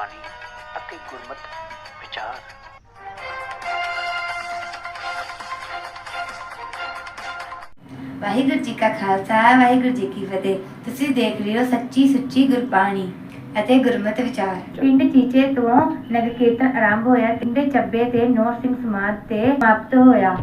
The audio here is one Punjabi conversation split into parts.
ਗੁਰਬਾਣੀ ਅਤੇ ਗੁਰਮਤ ਵਿਚਾਰ। ਵਾਹਿਗੁਰੂ ਜੀ ਕਾ ਖਾਲਸਾ ਵਾਹਿਗੁਰੂ ਜੀ ਕੀ ਫਤਿਹ। ਤੁਸੀਂ ਦੇਖ ਰਹੇ ਹੋ ਸੱਚੀ ਸੁੱਚੀ ਗੁਰਬਾਣੀ ਅਤੇ ਗੁਰਮਤਿ ਵਿਚਾਰ। ਪਿੰਡ ਚੀਚੇ ਤੋਂ ਨਗਰ ਕੀਰਤਨ ਆਰੰਭ ਹੋਇਆ ਪਿੰਡ ਚੱਬੇ ਤੇ ਨੌਰ ਸਿੰਘ ਸਮਾਜ ਤੇ ਸਮਾਪਤ ਹੋਇਆ।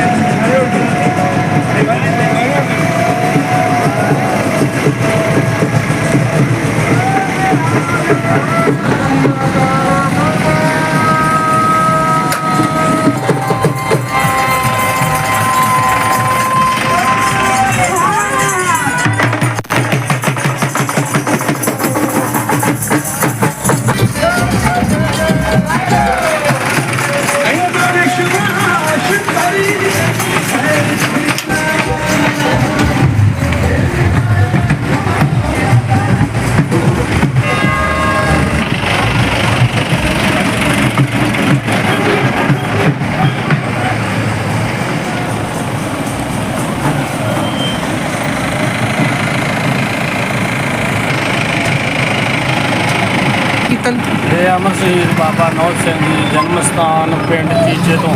ਅਮਰ ਸ਼ਹੀਦ ਬਾਬਾ ਨੌਜ ਸਿੰਘ ਜੀ ਜਨਮ ਸਥਾਨ ਪਿੰਡ ਚੀਚੇ ਤੋਂ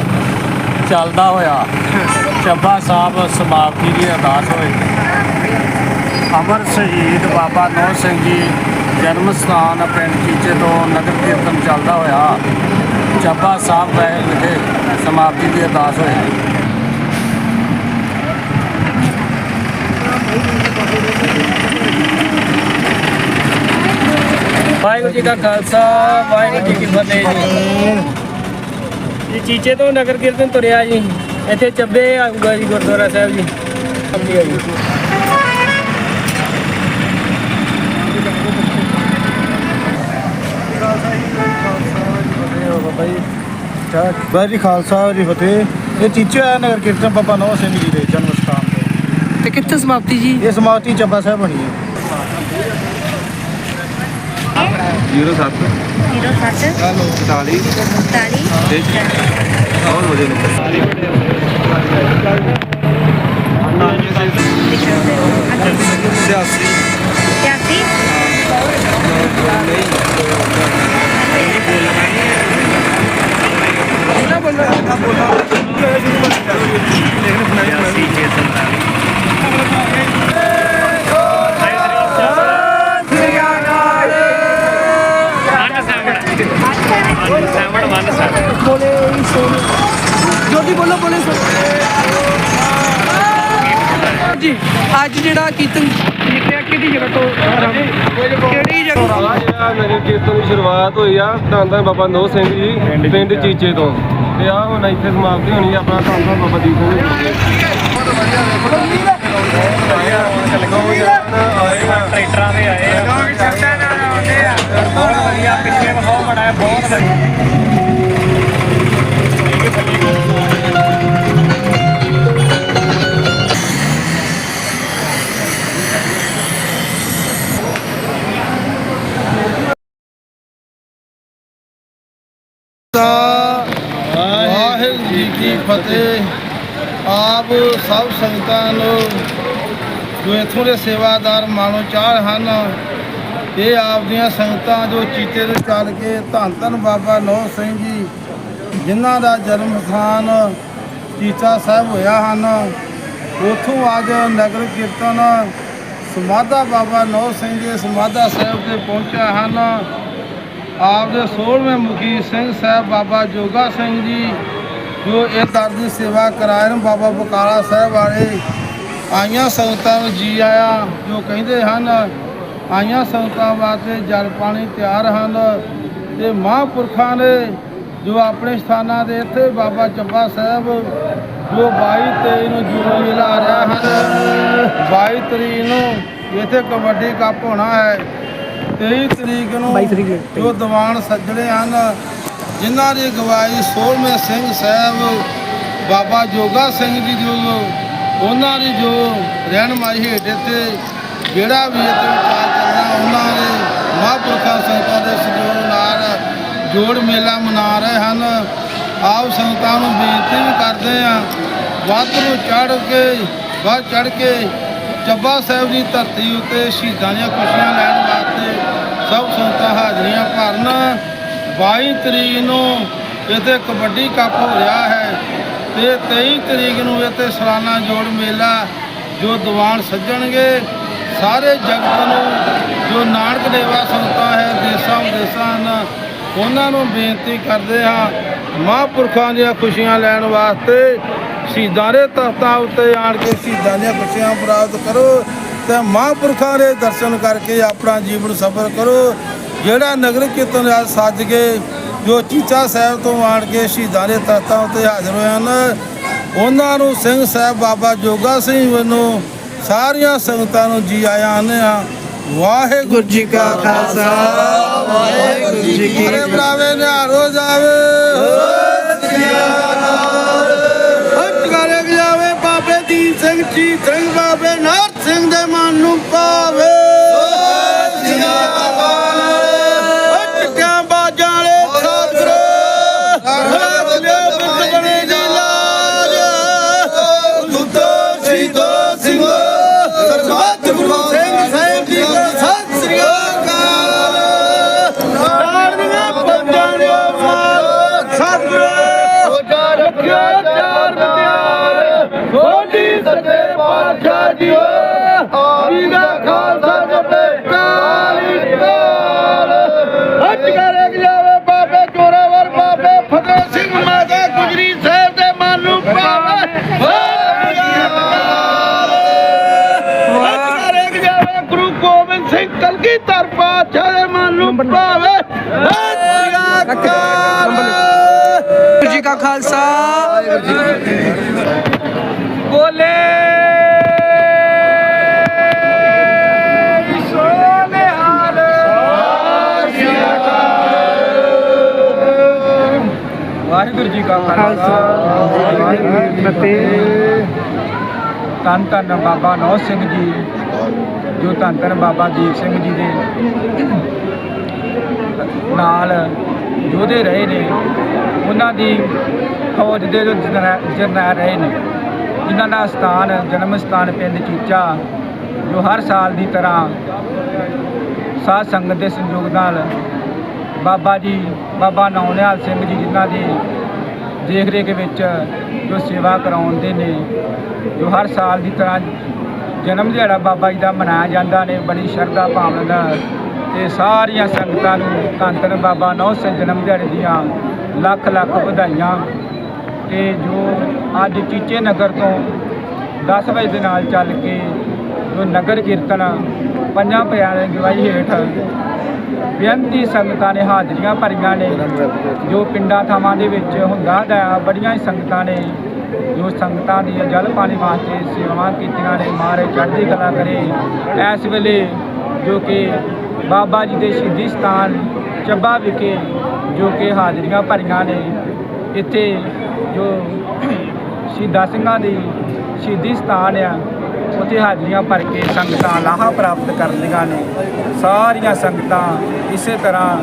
ਚੱਲਦਾ ਹੋਇਆ ਚੱਬਾ ਸਾਹਿਬ ਸਮਾਪਤੀ ਦੀ ਅਰਦਾਸ ਹੋਈ। ਅਮਰ ਸ਼ਹੀਦ ਬਾਬਾ ਨੌਜ ਸਿੰਘ ਜੀ ਜਨਮ ਸਥਾਨ ਪਿੰਡ ਚੀਚੇ ਤੋਂ ਨਗਰ ਕੀਰਤਨ ਚੱਲਦਾ ਹੋਇਆ ਚੱਬਾ ਸਾਹਿਬ ਵਿਖੇ ਸਮਾਪਤੀ ਦੀ ਅਰਦਾਸ ਹੋਈ। ਵਾਹਿਗੁਰੂ ਜੀ ਕਾ ਖਾਲਸਾ ਵਾਹਿਗੁਰੂ ਜੀ ਕੀ ਫਤਿਹ ਜੀ। ਇਹ ਚੀਚੇ ਤੋਂ ਨਗਰ ਕੀਰਤਨ ਤੁਰਿਆ ਜੀ। ਇੱਥੇ ਚੱਬੇ ਆਊਗਾ ਜੀ ਗੁਰਦੁਆਰਾ ਸਾਹਿਬ ਜੀ। ਹਾਂਜੀ ਆ ਜੀ ਵਾਹਿਗੁਰੂ ਜੀ ਖਾਲਸਾ ਜੀ ਫਤਿਹ। ਇਹ ਚੀਚੇ ਹੋਇਆ ਨਗਰ ਕੀਰਤਨ ਬਾਬਾ ਨੌ ਸਿੰਘ ਜੀ ਦੇ ਜਨਮ ਸਥਾਨ ਤੇ। ਤੇ ਕਿੱਥੇ ਸਮਾਪਤੀ ਜੀ? ਇਹ ਸਮਾਪਤੀ ਚੱਬਾ ਸਾਹਿਬ ਬਣੀ ਹੈ। 07 44 ਜੋਦੀ ਬੋਲੋ ਬੋਲੇ ਜੀ ਅੱਜ ਜਿਹੜਾ ਕੀਰਤਨ ਨਿਕਲਿਆ ਕਿਹਦੀ ਜਗ੍ਹਾ ਤੋਂ ਕਿਹੜੀ ਜਗ੍ਹਾ ਆ ਨਗਰ ਕੀਰਤਨ ਦੀ ਸ਼ੁਰੂਆਤ ਹੋਈ ਆ ਧੰਨ ਬਾਬਾ ਨੋ ਸਿੰਘ ਜੀ ਪਿੰਡ ਚੀਚੇ ਤੋਂ। ਤੇ ਆ ਹੁਣ ਇੱਥੇ ਸਮਾਪਤੀ ਹੋਣੀ ਆ ਆਪਣਾ ਧੰਨ ਧੰਨ ਬਾਬਾ ਦੀਪ ਸਿੰਘ ਜੀ। ਟਰੈਕਟਰਾਂ ਦੇ ਆਏ ਆ। ਬਹੁਤ ਵਧੀਆ ਪਿੱਛੇ ਬਹੁਤ ਬੜਾ ਬਹੁਤ ਵਧੀਆ। ਵਾਹਿਗੁਰੂ ਜੀ ਕੀ ਫਤਿਹ। ਆਪ ਸਭ ਸੰਗਤਾਂ ਨੂੰ ਜੋ ਇੱਥੋਂ ਦੇ ਸੇਵਾਦਾਰ ਮਾਨੋ ਚਾਹ ਹਨ, ਇਹ ਆਪ ਦੀਆਂ ਸੰਗਤਾਂ ਜੋ ਚੀਤੇ ਤੋਂ ਚੱਲ ਕੇ ਧੰਨ ਧੰਨ ਬਾਬਾ ਨੌ ਸਿੰਘ ਜੀ, ਜਿਨ੍ਹਾਂ ਦਾ ਜਨਮ ਸਥਾਨ ਚੀਚਾ ਸਾਹਿਬ ਹੋਇਆ ਹਨ, ਉਥੋਂ ਅੱਜ ਨਗਰ ਕੀਰਤਨ ਸਮਾਧਾ ਬਾਬਾ ਨੌ ਸਿੰਘ ਜੀ ਸਮਾਧਾ ਸਾਹਿਬ ਤੇ ਪਹੁੰਚਿਆ ਹਨ। ਆਪ ਦੇ 16ਵੇਂ ਮੁਖੀ ਸਿੰਘ ਸਾਹਿਬ ਬਾਬਾ ਜੋਗਾ ਸਿੰਘ ਜੀ, ਜੋ ਇਹ ਦਰ ਦੀ ਸੇਵਾ ਕਰਾਏ ਨੇ ਬਾਬਾ ਬਕਾਲਾ ਸਾਹਿਬ ਵਾਲੇ। ਆਈਆਂ ਸੰਗਤਾਂ ਨੂੰ ਜੀ ਆਇਆ, ਜੋ ਕਹਿੰਦੇ ਹਨ, ਆਈਆਂ ਸੰਗਤਾਂ ਵਾਸਤੇ ਜਲ ਪਾਣੀ ਤਿਆਰ ਹਨ। ਤੇ ਮਹਾਂਪੁਰਖਾਂ ਨੇ, ਜੋ ਆਪਣੇ ਸਥਾਨਾਂ ਦੇ ਇੱਥੇ ਬਾਬਾ ਚੱਬਾ ਸਾਹਿਬ, ਜੋ 22 23 ਨੂੰ ਜੂਨ ਮੇਲਾ ਆ ਰਿਹਾ ਹਨ 22 ਤਰੀਕ ਨੂੰ ਇੱਥੇ ਕਬੱਡੀ ਕੱਪ ਹੋਣਾ ਹੈ। 23 ਤਰੀਕ ਨੂੰ 22 ਤਰੀਕ ਨੂੰ। ਜੋ ਦੀਵਾਨ ਸੱਜਣੇ ਹਨ ਜਿਨ੍ਹਾਂ ਦੀ ਅਗਵਾਈ 16ਵੇਂ ਸਿੰਘ ਸਾਹਿਬ ਬਾਬਾ ਜੋਗਾ ਸਿੰਘ ਜੀ ਜੋ ਉਹਨਾਂ ਦੀ ਜੋ ਰਹਿਨਮਾਈ ਹੇਠ ਇੱਥੇ ਜਿਹੜਾ ਵੀ ਵਿਚਾਰ ਚੱਲਣਾ ਉਹਨਾਂ ਦੇ ਮਹਾਂਪੁਰਖਾਂ ਸੰਗਤਾਂ ਦੇ ਸਹਿਯੋਗ ਨਾਲ ਜੋੜ ਮੇਲਾ ਮਨਾ ਰਹੇ ਹਨ ਆਪ ਸੰਗਤਾਂ ਨੂੰ ਬੇਨਤੀ ਵੀ ਕਰਦੇ ਆ ਵੱਧ ਨੂੰ ਚੜ ਕੇ ਵੱਧ ਚੜ ਕੇ ਚੱਬਾ ਸਾਹਿਬ ਦੀ ਧਰਤੀ ਉੱਤੇ ਸ਼ਹੀਦਾਂ ਦੀਆਂ ਖੁਸ਼ੀਆਂ ਲੈਣ ਵਾਸਤੇ ਸਭ ਸੰਗਤਾਂ ਹਾਜ਼ਰੀਆਂ ਭਰਨ। 22 ਤਰੀਕ ਨੂੰ ਇੱਥੇ ਕਬੱਡੀ ਕੱਪ ਹੋ ਰਿਹਾ ਹੈ ਤੇ 23 ਤਰੀਕ ਨੂੰ ਇੱਥੇ ਸਾਲਾਨਾ ਜੋੜ ਮੇਲਾ ਜੋ ਦੀਵਾਨ ਸੱਜਣਗੇ। ਸਾਰੇ ਜਗਤ ਨੂੰ ਜੋ ਨਾਨਕ ਦੇਵਾ ਸੰਗਤਾਂ ਹੈ, ਦੇਸਾਂ ਵਿਦੇਸਾਂ ਹਨ, ਉਹਨਾਂ ਨੂੰ ਬੇਨਤੀ ਕਰਦੇ ਹਾਂ ਮਹਾਂਪੁਰਖਾਂ ਦੀਆਂ ਖੁਸ਼ੀਆਂ ਲੈਣ ਵਾਸਤੇ ਸ਼ਹੀਦਾਂ ਦੇ ਤਖਤਾਂ ਉੱਤੇ ਆਣ ਕੇ ਸ਼ਹੀਦਾਂ ਦੀਆਂ ਖੁਸ਼ੀਆਂ ਪ੍ਰਾਪਤ ਕਰੋ। ਤੇ ਮਹਾਂਪੁਰਖਾਂ ਦੇ ਦਰਸ਼ਨ ਕਰਕੇ ਆਪਣਾ ਜੀਵਨ ਸਫਲ ਕਰੋ। ਜਿਹੜਾ ਨਗਰ ਕੀਰਤਨ ਅੱਜ ਸੱਜ ਕੇ, ਜੋ ਚੀਚਾ ਸਾਹਿਬ ਤੋਂ ਆਣ ਕੇ ਸ਼ਹੀਦਾਂ ਦੇ ਤਖਤਾਂ ਉੱਤੇ ਹਾਜ਼ਰ ਹੋਏ ਹਨ, ਉਹਨਾਂ ਨੂੰ ਸਿੰਘ ਸਾਹਿਬ ਬਾਬਾ ਜੋਗਾ ਸਿੰਘ ਵੱਲੋਂ ਸਾਰੀਆਂ ਸੰਗਤਾਂ ਨੂੰ ਜੀ ਆਇਆਂ ਆਨੇ ਆ ਵਾਹਿਗੁਰੂ ਜੀ ਕਾ ਖਾਲਸਾ। ਵਾਹਿਗੁਰੂ ਜੀ ਕੀ ਫਤਿਹ ਬਰਾਵੇ ਨਿਹਾਰੋ ਜਾਵੇ। ਹੱਥ ਕਰੇ ਜਾਵੇ ਬਾਬੇ ਦੀਪ ਸਿੰਘ ਜੀ ਸਿੰਘ ਬਾਬੇ ਨਾਰ ਸਿੰਘ ਦੇ ਮਨ ਨੂੰ ਪਾਵੇ। ਹੱਥ ਸਿੰਘ ਕਲਗੀਧਰ ਪਾਤਸ਼ਾਹ ਦੇ ਮਨ ਨੂੰ ਅਕਾਲ ਵਾਹਿਗੁਰੂ ਜੀ ਕਾ ਖਾਲਸਾ। ਬੋਲੇ ਵਾਹਿਗੁਰੂ ਜੀ ਕਾ ਖਾਲਸਾ। ਵਾਹਿਗੁਰੂ ਜੀ ਕੀ ਫਤਿਹ। ਧੰਨ ਧੰਨ ਬਾਬਾ ਨੌ ਸਿੰਘ ਜੀ। ਜੋ ਧੰਨ ਧੰਨ ਬਾਬਾ ਦੀਪ ਸਿੰਘ ਜੀ ਦੇ ਨਾਲ ਯੋਧੇ ਰਹੇ ਨੇ, ਉਹਨਾਂ ਦੀ ਫੌਜ ਦੇ ਜੋ ਜਰਨੈ- ਜਰਨੈਲ ਰਹੇ ਨੇ, ਜਿਨ੍ਹਾਂ ਦਾ ਸਥਾਨ, ਜਨਮ ਸਥਾਨ ਪਿੰਡ ਚੀਚਾ, ਜੋ ਹਰ ਸਾਲ ਦੀ ਤਰ੍ਹਾਂ ਸਾਧ ਸੰਗਤ ਦੇ ਸੰਯੋਗ ਨਾਲ ਬਾਬਾ ਜੀ, ਬਾਬਾ ਨੌਨਿਆਲ ਸਿੰਘ ਜੀ, ਜਿਨ੍ਹਾਂ ਦੀ ਦੇਖ ਰੇਖ ਵਿੱਚ ਜੋ ਸੇਵਾ ਕਰਾਉਂਦੇ ਨੇ, ਜੋ ਹਰ ਸਾਲ ਦੀ ਤਰ੍ਹਾਂ ਜਨਮ ਦਿਹਾੜਾ ਬਾਬਾ ਜੀ ਦਾ ਮਨਾਇਆ ਜਾਂਦਾ ਨੇ, ਬੜੀ ਸ਼ਰਧਾ ਭਾਵਨਾ ਨਾਲ। ਤੇ ਸਾਰੀਆਂ ਸੰਗਤਾਂ ਨੂੰ ਧੰਨ ਬਾਬਾ ਨੌ ਸਿੰਘ ਜਨਮ ਦਿਹਾੜੇ ਦੀਆਂ ਲੱਖ ਲੱਖ ਵਧਾਈਆਂ। ਤੇ ਜੋ ਅੱਜ ਚੀਚੇ ਨਗਰ ਤੋਂ 10 ਵਜੇ ਦੇ ਨਾਲ ਚੱਲ ਕੇ ਜੋ ਨਗਰ ਕੀਰਤਨ ਪੰਜਾਂ ਪਿਆਰਿਆਂ ਦੀ ਗਵਾਹੀ ਹੇਠ ਬੇਅੰਤੀ ਸੰਗਤਾਂ ਨੇ ਹਾਜ਼ਰੀਆਂ ਭਰੀਆਂ ਨੇ, ਜੋ ਪਿੰਡਾਂ ਥਾਵਾਂ ਦੇ ਵਿੱਚ ਹੁੰਦਾ ਦਾ, ਬੜੀਆਂ ਹੀ ਸੰਗਤਾਂ ਨੇ ਜੋ ਸੰਗਤਾਂ ਦੀਆਂ ਜਲ ਪਾਣੀ ਵਾਸਤੇ ਸੇਵਾਵਾਂ ਕੀਤੀਆਂ ਨੇ। ਮਾਰੇ ਚੜ੍ਹਦੀ ਕਲਾ ਕਰੇ। ਇਸ ਵੇਲੇ ਜੋ ਕਿ ਬਾਬਾ ਜੀ ਦੇ ਸ਼ਹੀਦੀ ਸਥਾਨ ਚੱਬਾ ਵਿਖੇ ਜੋ ਕਿ ਹਾਜ਼ਰੀਆਂ ਭਰੀਆਂ ਨੇ। ਇੱਥੇ ਜੋ ਸ਼ਹੀਦਾਂ ਸਿੰਘਾਂ ਦੀ ਸ਼ਹੀਦੀ ਸਥਾਨ ਆ, ਉੱਥੇ ਹਾਜ਼ਰੀਆਂ ਭਰ ਕੇ ਸੰਗਤਾਂ ਲਾਹਾ ਪ੍ਰਾਪਤ ਕਰਦੀਆਂ ਨੇ। ਸਾਰੀਆਂ ਸੰਗਤਾਂ ਇਸੇ ਤਰ੍ਹਾਂ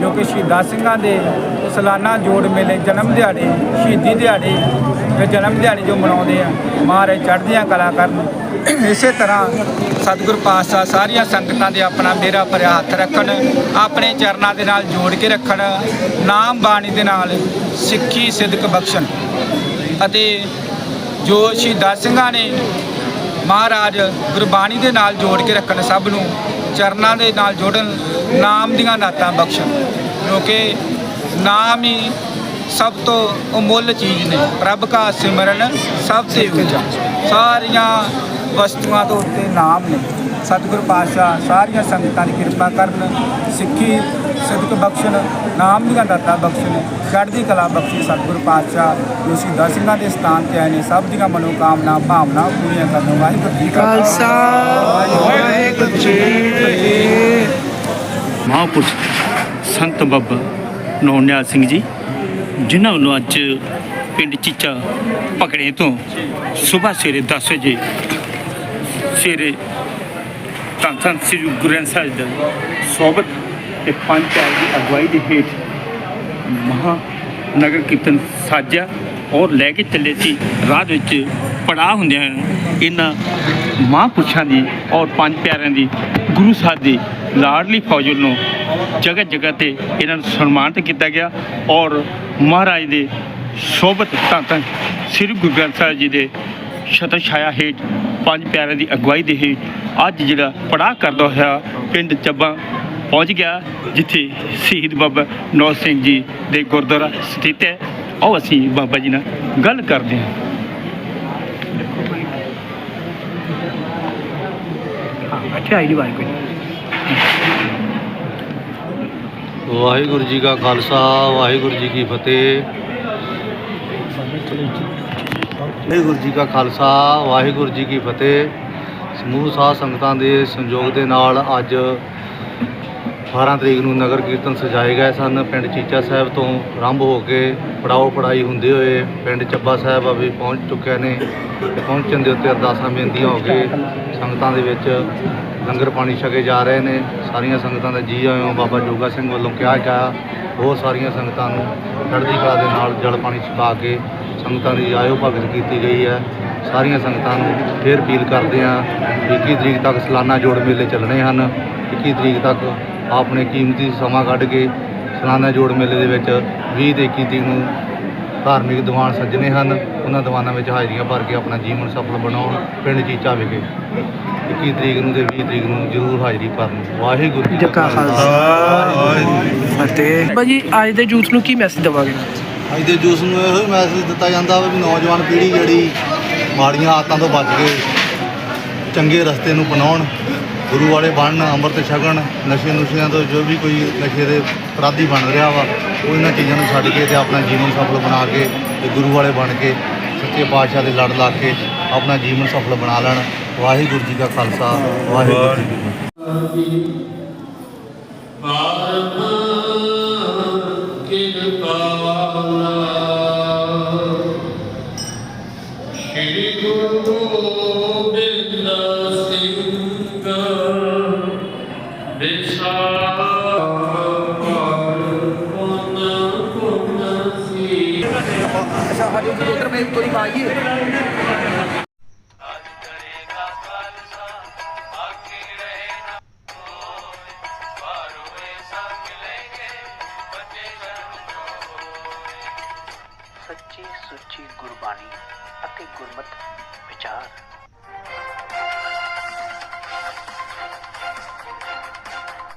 ਜੋ ਕਿ ਸ਼ਹੀਦਾਂ ਸਿੰਘਾਂ ਦੇ ਸਾਲਾਨਾ ਜੋੜ ਮੇਲੇ, ਜਨਮ ਦਿਹਾੜੇ, ਸ਼ਹੀਦੀ ਦਿਹਾੜੇ ਜਨਮ ਦਿਹਾੜੀ ਜੋ ਮਨਾਉਂਦੇ ਆ, ਮਹਾਰਾਜ ਚੜ੍ਹਦੀਆਂ ਕਲਾ ਕਰਨ। ਇਸੇ ਤਰ੍ਹਾਂ ਸਤਿਗੁਰ ਪਾਤਸ਼ਾਹ ਸਾਰੀਆਂ ਸੰਗਤਾਂ ਦੇ ਆਪਣਾ ਮੇਰਾ ਭਰਿਆ ਹੱਥ ਰੱਖਣ, ਆਪਣੇ ਚਰਨਾਂ ਦੇ ਨਾਲ ਜੋੜ ਕੇ ਰੱਖਣ, ਨਾਮ ਬਾਣੀ ਦੇ ਨਾਲ ਸਿੱਖੀ ਸਿਦਕ ਬਖਸ਼ਣ। ਅਤੇ ਜੋ ਸ਼ਹੀਦਾਂ ਸਿੰਘਾਂ ਨੇ ਮਹਾਰਾਜ ਗੁਰਬਾਣੀ ਦੇ ਨਾਲ ਜੋੜ ਕੇ ਰੱਖਣ, ਸਭ ਨੂੰ ਚਰਨਾਂ ਦੇ ਨਾਲ ਜੋੜਨ, ਨਾਮ ਦੀਆਂ ਨਾਤਾਂ ਬਖਸ਼ਣ। ਕਿਉਂਕਿ ਨਾਮ ਹੀ ਸਭ ਤੋਂ ਅਮੁੱਲ ਚੀਜ਼ ਨੇ। ਪ੍ਰਭ ਕਾ ਸਿਮਰਨ ਸਭ ਤੋਂ ਉੱਚਾ। ਸਾਰੀਆਂ ਵਸਤੂਆਂ ਤੋਂ ਉੱਤੇ ਨਾਮ ਨੇ। ਸਤਿਗੁਰ ਪਾਤਸ਼ਾਹ ਸਾਰੀਆਂ ਸੰਗਤਾਂ ਦੀ ਕਿਰਪਾ ਕਰਨ ਸਿੱਖੀ ਸਿਦਕ ਬਖਸ਼ਣ ਨਾਮ ਦੀਆਂ ਦਾਤਾਂ ਬਖਸ਼ਣ ਚੜ੍ਹਦੀ ਕਲਾ ਬਖਸ਼ੀ ਸਤਿਗੁਰ ਪਾਤਸ਼ਾਹ ਜੋ ਸ਼ਹੀਦਾਂ ਸਿੰਘਾਂ ਦੇ ਸਥਾਨ ਤੇ ਆਏ ਨੇ ਸਭ ਦੀਆਂ ਮਨੋਕਾਮਨਾ ਭਾਵਨਾ ਪੂਰੀਆਂ ਕਰਨ। ਵਾਹਿਗੁਰੂ ਜੀ ਕਾ ਖਾਲਸਾ। ਵਾਹਿਗੁਰੂ ਜੀ ਕੀ ਮਹਾਂਪੁਰਸ਼ ਸੰਤ ਬਾਬਾ ਨੌਨਿਆਲ ਸਿੰਘ ਜੀ ਜਿਨ੍ਹਾਂ ਵੱਲੋਂ ਅੱਜ ਪਿੰਡ ਚੀਚਾ ਪਕੜੇ ਤੋਂ ਸਵੇਰ ਸਵੇਰੇ 10 ਵਜੇ ਸਵੇਰੇ ਧੰਨ ਧੰਨ ਸ੍ਰੀ ਗੁਰੂ ਗ੍ਰੰਥ ਸਾਹਿਬ ਦਾ ਸੋਬਤ ਤੇ ਪੰਜ ਪਿਆਰ ਦੀ ਅਗਵਾਈ ਦੇ ਹੇਠ ਮਹਾ ਨਗਰ ਕੀਰਤਨ ਸਾਜਿਆ ਔਰ ਲੈ ਕੇ ਚੱਲੇ ਸੀ। ਰਾਹ ਵਿੱਚ ਪੜਾਅ ਹੁੰਦਿਆਂ ਇਹਨਾਂ ਮਹਾਂਪੁਰਸ਼ਾਂ ਦੀ ਔਰ ਪੰਜ ਪਿਆਰਿਆਂ ਦੀ ਗੁਰੂ ਸਾਹਿਬ ਦੀ ਲਾਡਲੀ ਫੌਜ ਵੱਲੋਂ ਜਗ੍ਹਾ ਜਗ੍ਹਾ ਤੇ ਇਹਨਾਂ ਨੂੰ ਸਨਮਾਨਿਤ ਕੀਤਾ ਗਿਆ ਔਰ ਮਹਾਰਾਜ ਦੇ ਸੋਭਤ ਤਾਂ ਤਾਂ ਸ੍ਰੀ ਗੁਰੂ ਗ੍ਰੰਥ ਸਾਹਿਬ ਜੀ ਦੇ ਛਤਰ ਛਾਇਆ ਹੇਠ ਪੰਜ ਪਿਆਰਿਆਂ ਦੀ ਅਗਵਾਈ ਦੇ ਹੇਠ ਅੱਜ ਜਿਹੜਾ ਪੜਾਅ ਕਰਦਾ ਹੋਇਆ ਪਿੰਡ ਚੱਬਾ ਪਹੁੰਚ ਗਿਆ, ਜਿੱਥੇ ਸ਼ਹੀਦ ਬਾਬਾ ਨੌ ਸਿੰਘ ਜੀ ਦੇ ਗੁਰਦੁਆਰਾ ਸਥਿਤ ਹੈ। ਆਓ ਅਸੀਂ ਬਾਬਾ ਜੀ ਨਾਲ ਗੱਲ ਕਰਦੇ ਹਾਂ। ਵਾਹਿਗੁਰੂ ਵਾਹਿਗੁਰੂ ਜੀ ਕਾ ਖਾਲਸਾ, ਵਾਹਿਗੁਰੂ ਜੀ ਕੀ ਫਤਿਹ। ਵਾਹਿਗੁਰੂ ਜੀ ਕਾ ਖਾਲਸਾ, ਵਾਹਿਗੁਰੂ ਜੀ ਕੀ ਫਤਿਹ। ਸਮੂਹ ਸਾਧ ਸੰਗਤਾਂ ਦੇ ਸੰਯੋਗ ਦੇ ਨਾਲ ਅੱਜ 18 ਤਰੀਕ ਨੂੰ ਨਗਰ ਕੀਰਤਨ ਸਜਾਏ ਗਏ ਸਨ। ਪਿੰਡ ਚੀਚਾ ਸਾਹਿਬ ਤੋਂ ਆਰੰਭ ਹੋ ਕੇ ਪੜਾਓ ਪੜਾਈ ਹੁੰਦੇ ਹੋਏ ਪਿੰਡ ਚੱਬਾ ਸਾਹਿਬ ਅਭੀ ਪਹੁੰਚ ਚੁੱਕੇ ਨੇ ਪਹੁੰਚਣ ਦੇ ਉੱਤੇ ਅਰਦਾਸਾਂ ਬੇਨਤੀਆਂ ਹੋ ਕੇ ਸੰਗਤਾਂ ਦੇ ਵਿੱਚ ਲੰਗਰ ਪਾਣੀ ਛਕੇ ਜਾ ਰਹੇ ਨੇ। ਸਾਰੀਆਂ ਸੰਗਤਾਂ ਦਾ ਜੀ ਆਇਓ ਬਾਬਾ ਜੋਗਾ ਸਿੰਘ ਵੱਲੋਂ ਕਿਹਾ ਗਿਆ। ਹੋਰ ਸਾਰੀਆਂ ਸੰਗਤਾਂ ਨੂੰ ਚੜ੍ਹਦੀ ਕਲਾ ਦੇ ਨਾਲ ਜਲ ਪਾਣੀ ਛਕਾ ਕੇ ਸੰਗਤਾਂ ਦੀ ਆਇਓ ਭਗਤ ਕੀਤੀ ਗਈ ਹੈ। ਸਾਰੀਆਂ ਸੰਗਤਾਂ ਨੂੰ ਫੇਰ ਅਪੀਲ ਕਰਦੇ ਹਾਂ 21 ਤਰੀਕ ਤੱਕ ਸਾਲਾਨਾ ਜੋੜ ਮੇਲੇ ਚੱਲਣੇ ਹਨ। 21 ਤਰੀਕ ਤੱਕ ਆਪਣੇ ਕੀਮਤੀ ਸਮਾਂ ਕੱਢ ਕੇ ਸਾਲਾਨਾ ਜੋੜ ਮੇਲੇ ਦੇ ਵਿੱਚ 20 ਤੇ 21 ਤਰੀਕ ਨੂੰ ਧਾਰਮਿਕ ਦੀਵਾਨ ਸੱਜਣੇ ਹਨ। ਉਹਨਾਂ ਦੀਵਾਨਾਂ ਵਿੱਚ ਹਾਜ਼ਰੀਆਂ ਭਰ ਕੇ ਆਪਣਾ ਜੀਵਨ ਸਫਲ ਬਣਾਉਣ ਪਿੰਡ ਚੀਚਾ ਵਿਖੇ। 21 ਤਰੀਕ ਨੂੰ ਤੇ 20 ਤਰੀਕ ਨੂੰ ਜ਼ਰੂਰ ਹਾਜ਼ਰੀ ਭਰਨ। ਵਾਹਿਗੁਰੂ ਜੀ ਕਾ ਖਾਲਸਾ। ਭਾਜੀ ਅੱਜ ਦੇ ਯੂਥ ਨੂੰ ਕੀ ਮੈਸੇਜ ਦੇਵਾਂਗੇ? ਅੱਜ ਦੇ ਜੂਸ ਨੂੰ ਇਹੋ ਮੈਸੇਜ ਦਿੱਤਾ ਜਾਂਦਾ ਵਾ ਵੀ ਨੌਜਵਾਨ ਪੀੜ੍ਹੀ ਜਿਹੜੀ ਮਾੜੀਆਂ ਆਦਤਾਂ ਤੋਂ ਬਚ ਕੇ ਚੰਗੇ ਰਸਤੇ ਨੂੰ ਅਪਣਾਉਣ, ਗੁਰੂ ਵਾਲੇ ਬਣਨ, ਅੰਮ੍ਰਿਤ ਛਕਣ, ਨਸ਼ੇ ਨੁਸ਼ਿਆਂ ਤੋਂ ਜੋ ਵੀ ਕੋਈ ਨਸ਼ੇ ਦੇ ਅਪਰਾਧੀ ਬਣ ਰਿਹਾ ਵਾ, ਉਹ ਇਹਨਾਂ ਚੀਜ਼ਾਂ ਨੂੰ ਛੱਡ ਕੇ ਤੇ ਆਪਣਾ ਜੀਵਨ ਸਫਲ ਬਣਾ ਕੇ ਤੇ ਗੁਰੂ ਵਾਲੇ ਬਣ ਕੇ, ਸੱਚੇ ਪਾਤਸ਼ਾਹ ਦੇ ਲੜ ਲਾ ਕੇ ਆਪਣਾ ਜੀਵਨ ਸਫਲ ਬਣਾ ਲੈਣ। ਵਾਹਿਗੁਰੂ ਜੀ ਕਾ ਖਾਲਸਾ, ਵਾਹਿਗੁਰੂ ਜੀ ਕੀ ਫਤਿਹ। ਸੱਚੀ ਸੁੱਚੀ ਗੁਰਬਾਣੀ ਅਤੇ ਗੁਰਮਤ ਵਿਚਾਰ